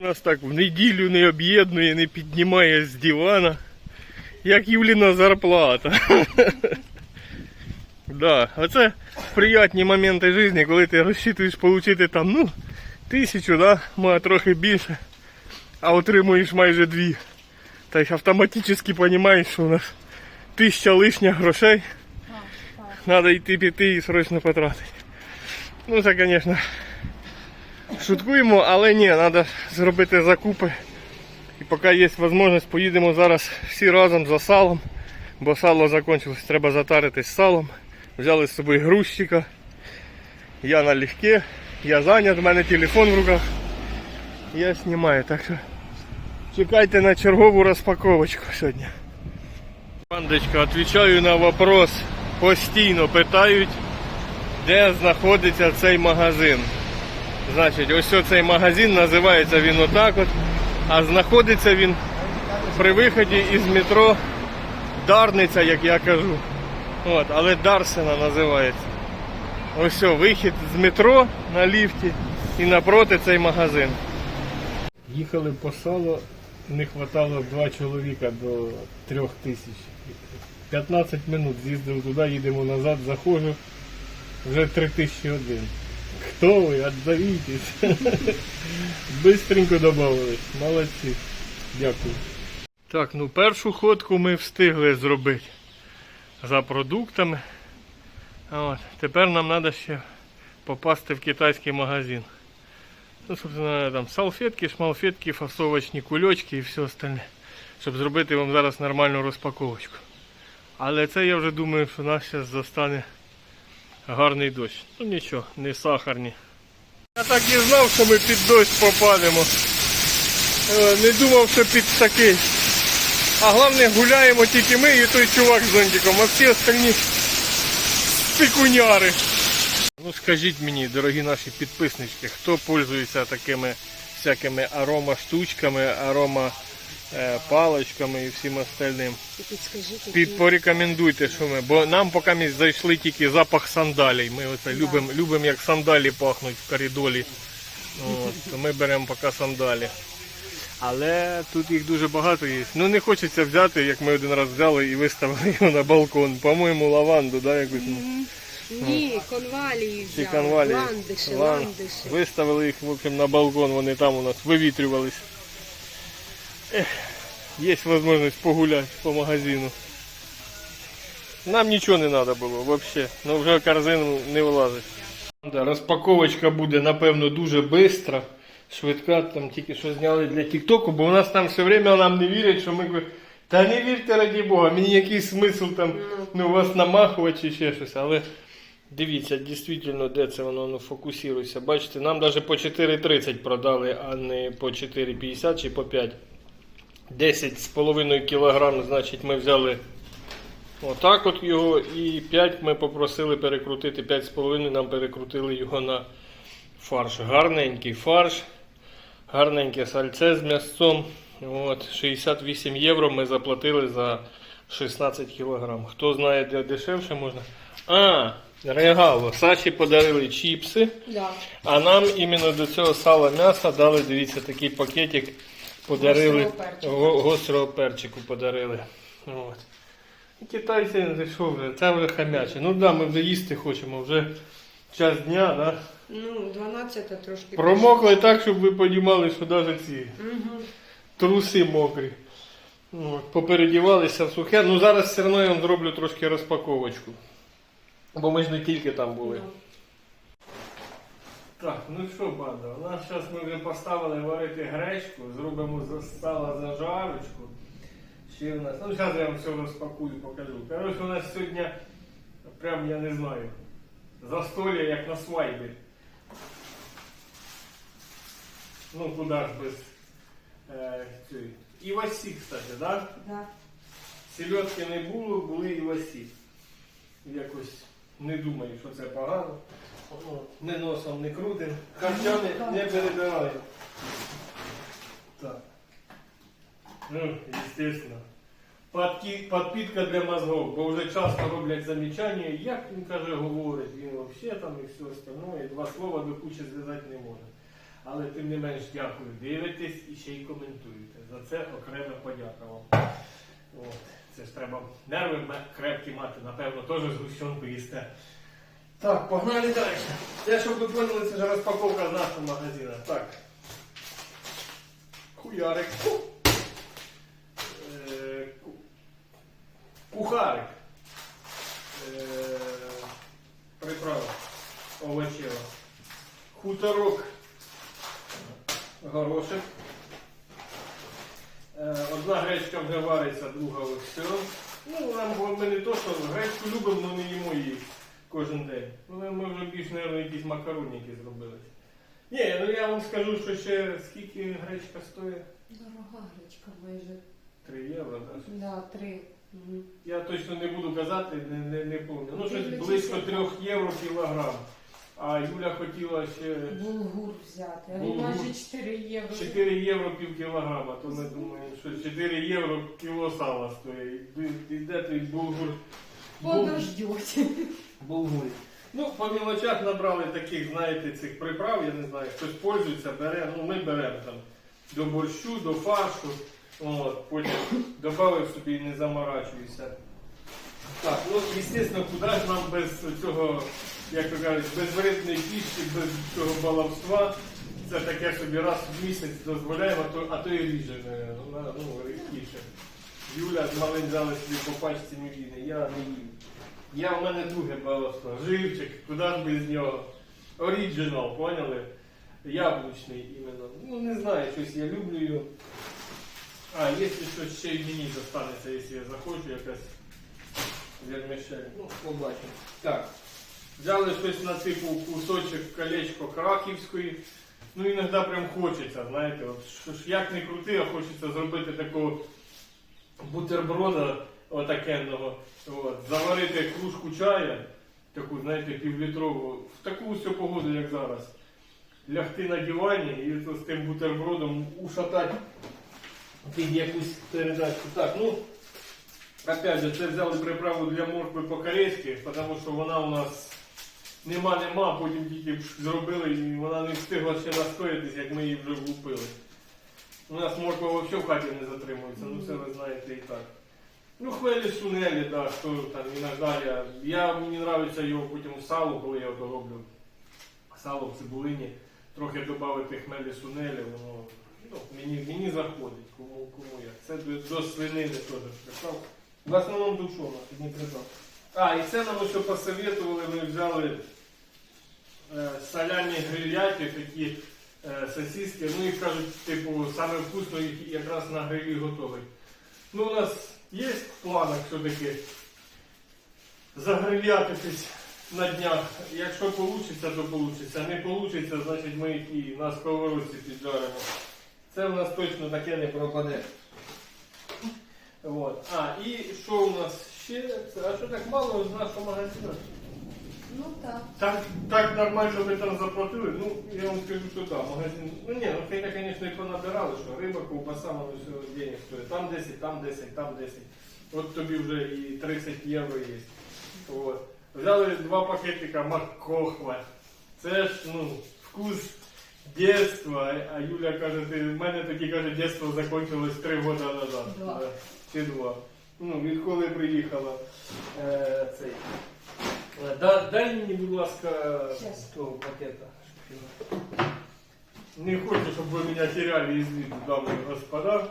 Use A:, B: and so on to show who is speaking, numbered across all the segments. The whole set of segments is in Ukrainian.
A: Нас так в неділю не об'єднує, не піднімає з дивана, як Юліна зарплата. Да, оце приятні моменти життя, коли ти розчитуєш отримати там, ну, тисячу, да, може трохи більше, а отримуєш майже дві. Та й автоматично розумієш, що у нас тисяча лишніх грошей. Треба йти піти і срочно потратити. Ну це, звісно, шуткуємо, але ні, треба зробити закупи. І поки є можливість, поїдемо зараз всі разом за салом, бо сало закінчилось, треба затаритись салом. Взяли з собою грузчика. Я налегке, я зайнят, у мене телефон в руках. Я знімаю, так що чекайте на чергову розпаковочку сьогодні. Пандочка, відповідаю на вопрос. Постійно питають, де знаходиться цей магазин. Значить, ось цей магазин називається він отак от, а знаходиться він при виході із метро Дарниця, як я кажу. От, але Дарсена називається. Ось вихід з метро на ліфті і напроти цей магазин. Їхали по сало, не вистачало два чоловіка до трьох тисяч. 15 минут з'їздив туди, їдемо назад, заходжу, вже 3001. Хто ви? Отзовітесь. Бистренько додавались. Молодці. Дякую. Так, ну першу ходку ми встигли зробити за продуктами. От, тепер нам треба ще попасти в китайський магазин. Ну, собственно, там салфетки, шмалфетки, фасовочні кульочки і все остальне. Щоб зробити вам зараз нормальну розпаковочку. Але це я вже думаю, що нас зараз застане гарний дощ. Ну нічого, не сахарні. Я так і знав, що ми під дощ попадемо. Е, Не думав, що під такий. А головне гуляємо тільки ми і той чувак з зонтиком, а всі остальні пікуняри. Ну скажіть мені, дорогі наші підписнички, хто пользується такими всякими арома штучками, арома паличками і всім остальним. Під, порекомендуйте, що ми, бо нам поки ми зайшли тільки запах сандалій. Ми оце любимо, любимо, як сандалі пахнуть в коридорі. От, то ми беремо поки сандалі. Але тут їх дуже багато є. Ну не хочеться взяти, як ми один раз взяли і виставили його на балкон. По-моєму, лаванду, да, якусь. ну,
B: Ні, конвалії взяли, ландиші, ландиші.
A: Виставили їх в общем, на балкон, вони там у нас вивітрювались. Є можливість погуляти по магазину. Нам нічого не треба було взагалі. Ну вже корзину не влазить. Да, розпаковочка буде, напевно, дуже швидка. Швидка, там тільки що зняли для Тіктоку, бо у нас там все время нам не вірять, що ми. кажемо, Та не вірте раді Бога, мені який смисл там ну, вас намахувати чи ще щось. Але дивіться, дійсно, де це воно ну, фокусується. Бачите, нам навіть по 4,30 продали, а не по 4,50 чи по 5. 10,5 кг, значить, ми взяли отак от його і 5 ми попросили перекрутити, 5,5 нам перекрутили його на фарш. Гарненький фарш, гарненьке сальце з м'ясцом. От, 68 євро ми заплатили за 16 кг. Хто знає, де дешевше можна. А, регало. Саші подарили чіпси.
B: Да.
A: А нам іменно до цього сала м'яса дали, дивіться, такий пакетик подарили.
B: Гострого перчику.
A: Гострого перчику подарили. От. І Китайці не що вже, це вже хамяче. Ну так, да, ми вже їсти хочемо, вже час дня, да?
B: Ну, 12 трошки.
A: Промокли так, щоб ви розуміли, що навіть ці
B: Угу.
A: труси мокрі. От, попередівалися в сухе. Ну зараз все одно я вам зроблю трошки розпаковочку. Бо ми ж не тільки там були. Так, ну що, банда, у нас зараз ми вже поставили варити гречку, зробимо сала зажарочку. Ще у нас. Ну зараз я вам все розпакую, покажу. Коротше, у нас сьогодні прям я не знаю. Застолья як на свадьбі. Ну куди ж без е, цієї. Івасі, кстати, так? Да?
B: Да.
A: Сільотки не було, були івасі. Якось не думаю, що це погано. Не носом не крутим. Харчани не перебираємо. Так. Ну, естественно. Подпітка для мозгов, бо вже часто роблять замічання, як він каже, говорить, він взагалі там і все остальное, і два слова до кучі зв'язати не може. Але тим не менш дякую. Дивитесь і ще й коментуєте. За це окрема подяка вам. Це ж треба нерви крепкі мати, напевно, теж згущенку їсте. Так, погнали далі. Це, щоб ви поняли, це ж розпаковка з нашого магазину. Так. Хуярик. Е, ку- Кухарик. Е, Приправа. Овочева. Хуторок. Горошек. Е, Одна гречка вже вариться, друга ось все. Ну, нам ми не то, що гречку любимо, але не їмо її кожен день. Ну, ми вже більш, мабуть, якісь макароніки зробили. Ні, ну я вам скажу, що ще скільки гречка стоїть?
B: Дорога гречка майже.
A: 3 євро, так?
B: Да, три. Мгм.
A: Я точно не буду казати, не, не, не пам'ятаю. Ну, щось близько. 3 євро кілограм. А Юля хотіла ще
B: Булгур взяти. а
A: Булгур.
B: Майже 4 євро.
A: 4 євро пів кілограма, то ми думаємо, що 4 євро кіло сала стоїть. І той булгур? Бул-
B: Подождете.
A: Булгур. Ну, по мілочах набрали таких, знаєте, цих приправ, я не знаю, хтось пользується, бере, ну ми беремо там до борщу, до фаршу, от, потім додав собі і не заморачуюся. Так, ну, звісно, куди ж нам без цього, як то кажуть, без вредної пішки, без цього баламства. Це таке собі раз в місяць дозволяємо, а то, а то і ріже, е, ну, ну, рідкіше. Юля з малим взяли собі по пачці мівіни, я не їм. Я в мене друге баламство. Живчик, куди ж без нього. Оріджинал, поняли? Яблучний іменно. Ну не знаю, щось я люблю його. А, якщо щось ще й мені достанеться, якщо я захочу якась вермішель. Ну, побачимо. Так. Взяли щось на типу кусочок колечко краківської. Ну, іноді прям хочеться, знаєте, от як не крути, а хочеться зробити такого бутерброда отакенного. От, заварити кружку чая, таку, знаєте, півлітрову, в таку всю погоду, як зараз. Лягти на дивані і з тим бутербродом ушатати під якусь передачу. Так, ну, опять же, це взяли приправу для моркви по-корейськи, тому що вона у нас нема-нема, потім тільки зробили і вона не встигла ще настоятись, як ми її вже влупили. У нас морква взагалі в хаті не затримується, ну це ви знаєте і так. Ну, хмелі сунелі, да, що там іноді я. Я мені подобається його потім в сало, коли я то роблю. Сало в цибулині, трохи додати хмелі сунелі, воно ну, мені, мені заходить, кому, кому як. Це до, до свинини теж припав. В основному до чого не припав. А, і це нам ще посоветували, ми взяли е, соляні гриляки, такі е, сосиски, ну їх кажуть, типу, саме вкусно їх якраз на грилі готовий. Ну, у нас є в планах все-таки загривлятись на днях. Якщо вийде, то вийде. Не вийде, значить ми і на сковородці піджаримо. Це у нас точно таке не пропаде. От. А, і що у нас ще? А що так мало з нашого магазину?
B: Ну так.
A: Так, так нормально ви там заплатили. Ну, я вам скажу, що так, магазин. Ну ні, ну хотя, звісно, і понабирали, що риба, ковбаса, воно все денег стоїть. Там 10, там 10, там 10. От тобі вже і 30 євро є. От. Взяли два пакетика макохва. Це ж, ну, вкус дєтства. А Юля каже, ти, в мене тоді каже, дєтство закінчилось 3 роки назад.
B: Два.
A: Чи два. Ну, відколи приїхала е, цей. Е, Да, дай мені, будь ласка,
B: Щас.
A: того пакета. Не хочу, щоб ви мене теряли из виду, дамы и господа.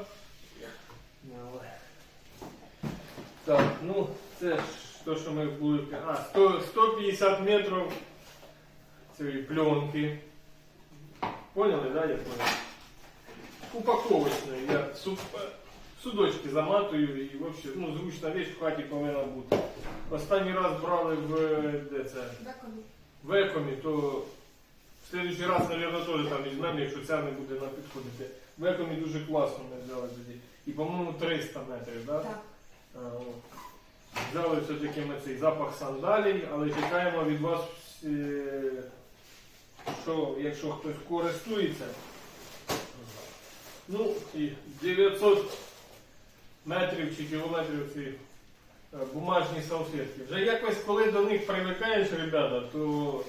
A: Давай. Так, ну, це ж то, що ми були. А, 100, 150 метрів цієї пленки. Поняли, да, я понял? Упаковочної. Я суп, судочки заматую і вообще, ну, зручна річ в хаті повинна бути. Останній раз брали в де це? В екомі, то в следующий раз, мабуть, теж там візьмемо, якщо ця не буде нам підходити. В екомі дуже класно ми взяли тоді. І, по-моєму, 300 метрів, да?
B: Так.
A: От. Взяли все-таки ми цей запах сандалій, але чекаємо від вас, е, що якщо хтось користується, ну і 900 метрів чи кілометрів ці е, бумажні салфетки. Вже якось, коли до них привикаєш, ребята, то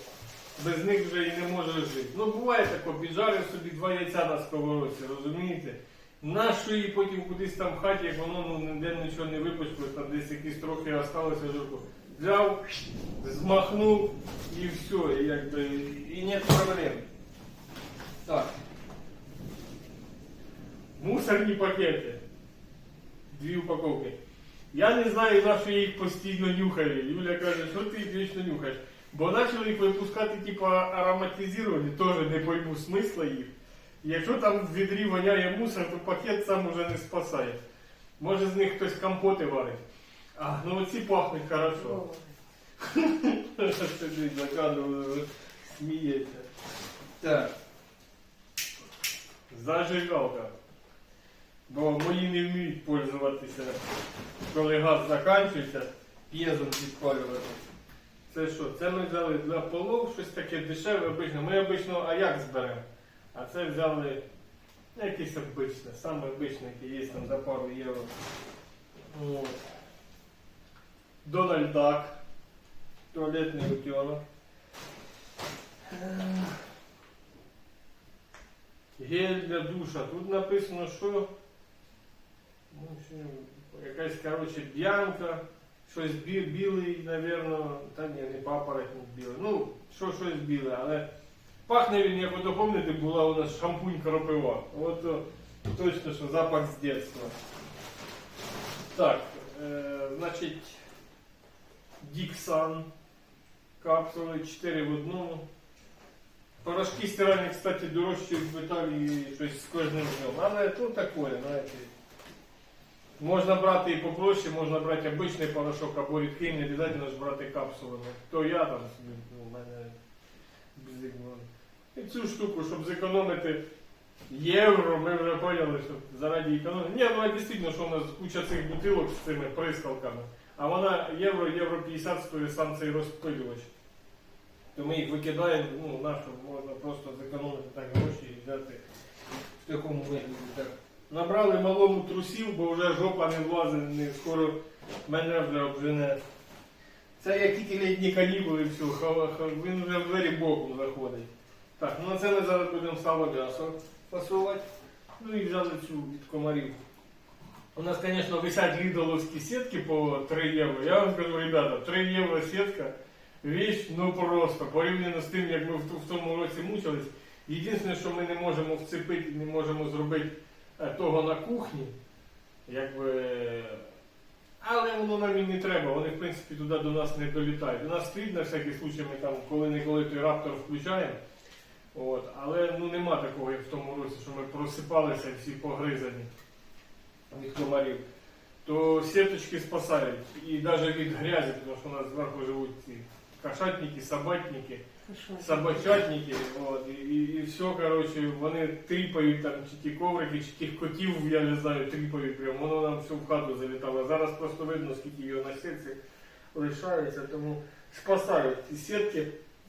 A: без них вже і не може жити. Ну буває тако, піджарив собі два яйця на сковородці, розумієте? Нащо її потім кудись там в хаті, як воно ну, ніде нічого не випачкало, там десь якісь трохи осталося жирку. Взяв, змахнув і все, і якби і нет проблем. Так. Мусорні пакети. Дві упаковки. Я не знаю, за що я їх постійно нюхаю. Юля каже, що ти їх вічно нюхаєш. Бо почали їх випускати, типу, ароматизовані, теж не пойму смисла їх. Якщо там в відрі воняє мусор, то пакет сам уже не спасає. Може з них хтось компоти варить. А, ну оці пахнуть хорошо. Сидить за кадром, сміється. Так. Зажигалка. Бо мої не вміють пользуватися, коли газ закінчується, п'єзом підпалювати. Це що? Це ми взяли для полов, щось таке дешеве, обично. Ми обично аяк зберемо. А це взяли якесь обичне, саме обичне, яке є там за пару євро. От. Дональд Дак. Туалетний утенок. Гель для душа. Тут написано, що ну, що, якась, коротше, б'янка, щось бі, білий, напевно, та ні, не папоротник білий. Ну, що щось біле, але пахне він, як ото пам'ятаєте, була у нас шампунь кропива. От точно, що запах з дитинства. Так, е, значить, Діксан. Капсули 4 в одному. Порошки стиральні, кстати, дорожчі в Італії щось з кожним днем. Але тут таке, знаєте. Можна брати і попроще, можна брати обичний порошок або рідкий, не обов'язково ж брати капсулами. То я там собі, ну, у мене бзик, ну. І цю штуку, щоб зекономити євро, ми вже поняли, що заради економії. Ні, ну дійсно, що у нас куча цих бутилок з цими прискалками. А вона євро, євро 50 стоїть сам цей розпилювач. То ми їх викидаємо, ну, нашу можна просто зекономити так гроші і взяти в такому вигляді. Набрали малому трусів, бо вже жопа не влазить, скоро мене вже обжене. Це як тільки літні канікули, все, ха- ха- він вже в двері боком заходить. Так, ну на це ми зараз будемо сало м'ясо фасувати. Ну і взяли цю від комарів. У нас, звісно, висять лідоловські сітки по 3 євро. Я вам кажу, ребята, 3 євро сітка, віч, ну просто, порівняно з тим, як ми в, тому році мучились. Єдине, що ми не можемо вцепити, не можемо зробити того на кухні, якби. Але воно нам і не треба, вони в принципі туди до нас не долітають. У нас стоїть на всякий случай, ми там коли-неколи той раптор включаємо. От, але ну нема такого, як в тому році, що ми просипалися всі погризані від комарів. То сіточки спасають. І навіть від грязі, тому що у нас зверху живуть ці кошатники, собатники, собачатники. От, і, і, все, коротше, вони тріпають там чи ті коврики, чи тих котів, я не знаю, тріпають прямо. Воно нам все в хату залітало. Зараз просто видно, скільки його на сітці лишається, тому спасають ці сітки.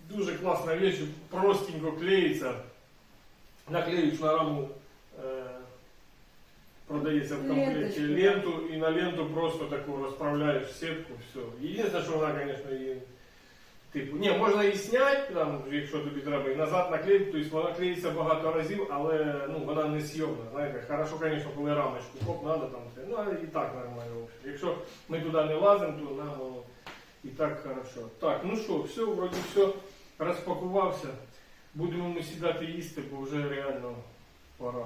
A: Дуже класна річ, простенько клеїться. Наклеюєш на раму, е, продається в комплекті
B: Ленточку,
A: ленту, і на ленту просто таку розправляєш сітку, все. Єдине, що вона, звісно, її. Типу, ні, можна її зняти, там, якщо тобі треба, і назад наклеїти, тобто вона клеїться багато разів, але ну, вона не сйомна. Знаєте, хорошо, звісно, коли рамочку хоп, треба там. Ну, але і так нормально. Якщо ми туди не лазимо, то нам воно і так хорошо. Так, ну що, все, вроді все, розпакувався. Будемо ми сідати їсти, бо вже реально пора.